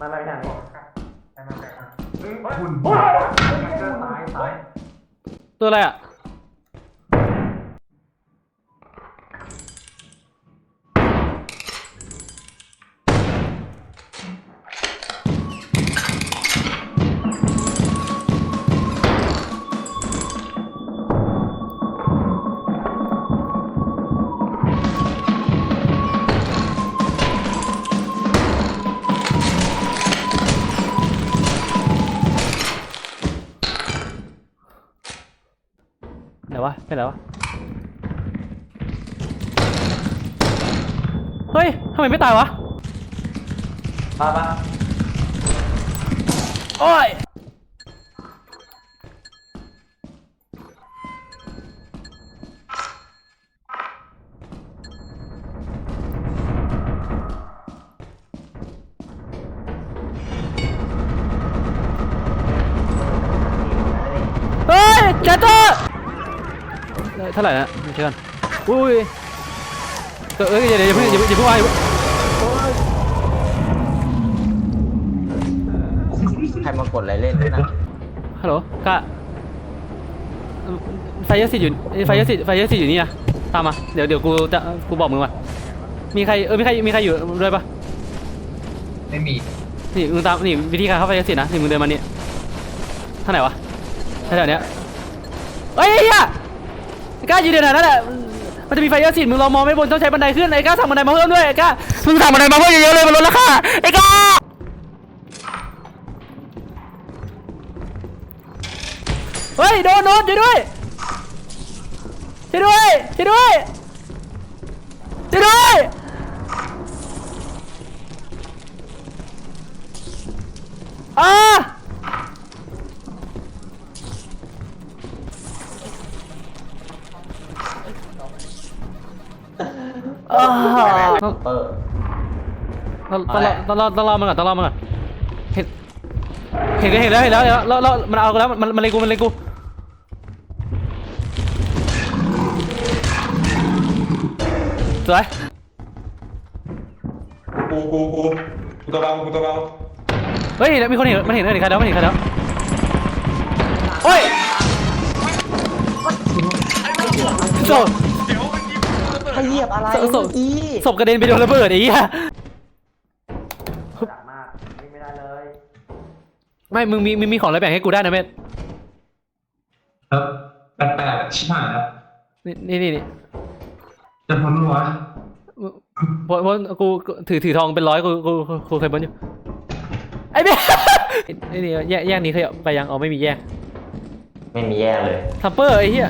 มาอะไรเนี่ยไปมาแบบอะเฮ้ยคุณโอ้ยเจอตายตายตัวอะไรอะ ไหนวะเป็นไหนวะ เฮ้ยทำไมไม่ตายวะ มาปะโอ้ย เฮ้ยแกเตอร์ เท่าไหร่นะเชื่อกันอุ้ยเออเอ้ยอย่าอย่าเพิ่งอย่าเพิ่งอย่าเพิ่งว่าอย่าเพิ่งใครมากดอะไรเล่นนะฮัลโหลกะเอ่อไฟเยสิทธิ์อยู่ไฟเยสิทธิ์ไฟเยสิทธิ์อยู่นี่นะตามมาเดี๋ยวเดี๋ยวกูจะกูบอกมึงมามีใครเออมีใครมีใครอยู่ด้วยปะไม่มีนี่มึงตามนี่วิธีการเข้าไฟเยสิทธิ์นะนี่มึงเดินมานี่ทางไหนวะแถวๆเนี้ยเฮ้ยไอ้เหี้ยไอ้ กล้าอยู่เดี๋ยวนั้นแหละมันจะมีไฟเยอะสิมึงลองมองไม่บนต้องใช้บันไดขึ้นไอ้กล้าสั่งบันไดมาเพิ่มด้วยไอ้กล้ามึงสั่งบันไดมาเพิ่มเยอะๆเลยมันลดราคาไอ้กล้าเฮ้ยโดนโดนช่วยด้วยช่วยด้วยช่วยด้วยช่วยด้วย เปิดต้องต้องรอต้องรอต้องรอมันก่อนต้องรอมันก่อนเห็นเห็นก็เห็นแล้วเห็นแล้วเห็นแล้วแล้วแล้วมันเอากันแล้วมันมันเล็งกูมันเล็งกูสวยกูกูกูกูตัวเบากูตัวเบาเฮ้ยเห็นแล้วมีคนเห็นมันเห็นเห็นใครแล้วมันเห็นใครแล้วโอ้ยศพใคร เหยียบอะไรศพเมื่อกี้ศพกระเด็นไปโดนระเบิดไอ้เหี้ยดักมากวิ่งไม่ได้เลยไม่มึงมีมีมีของอะไรแบ่งให้กูได้นะเมธเออแปดแปดชิบหายแล้วนี่นี่นี่นี่จะพ้นหัวเพราะเพราะกูกูถือถือทองเป็นร้อยกูกูกูกูเคยบนอยู่ไอ้เมธไอ้นี่แยกแยกนี้เคยไปยังอ๋อไม่มีแยก ไม่มีแย่เลยทัมเปอร์ไอ้เหี้ย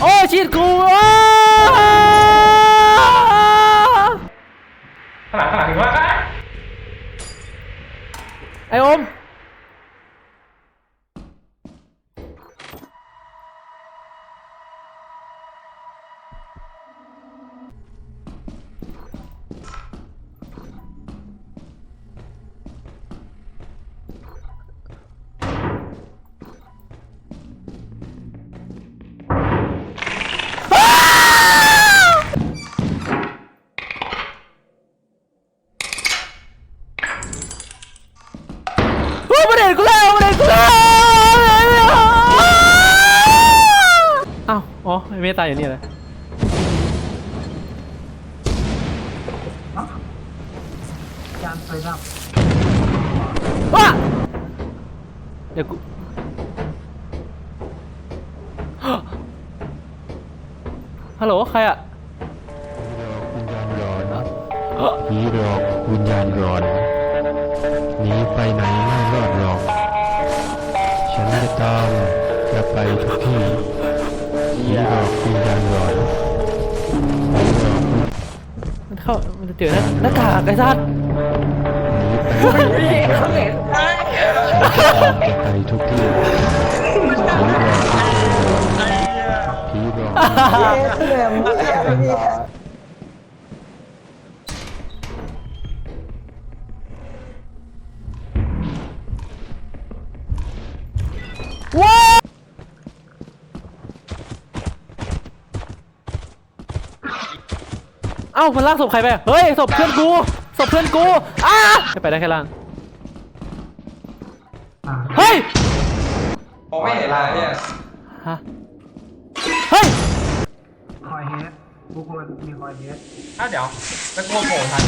โอ้ชีดกูอ้าขนาดขนาดถึงว่า ไอ้อม อ้าว อ๋อไอ้เมตายอยู่นี่เลยจานไฟดับว้าเดี๋ยวกูฮัลโหล ใครอะผีหลอกวิญญาณร้อนหนีไปไหนไม่รอดหรอก ฉันจะตามจะไปทุกที่ผีหล อกวิญญาณร้อนผีหลอกมันเข้ามันจะเจอหน้าหน้ากากไอ้สัตว์หนีไปไหนไม่รอดหรอกฉันจะตามจะไปทุกที่ผีหลอกวิญญาณร้อนผีหลอก ว้าว เอ้ามันลากศพใครไปอะเฮ้ยศพเพื่อนกูศพเพื่อนกูอ้าไม่ไปได้แค่ล่างอ่าเฮ้ย ผมไม่เห็นอะไรเนี่ยฮะ เฮ้ย คอยเฮดทุกคนมีคอยเฮดอ้าวเดี๋ยวตะโกนโผล่ทัน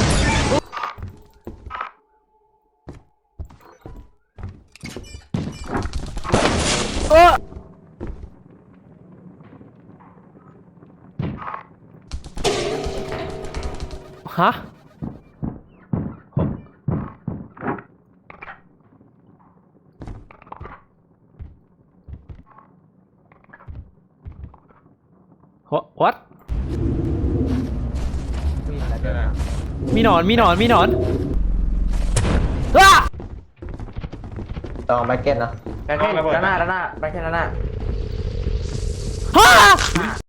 ฮะ what มีหนอน มีหนอน มีหนอนอ้าลองแบ็กเก็ตนะแบ็กเก็ตด้านหน้าด้านหน้าแบ็กเก็ตด้านหน้าฮ่า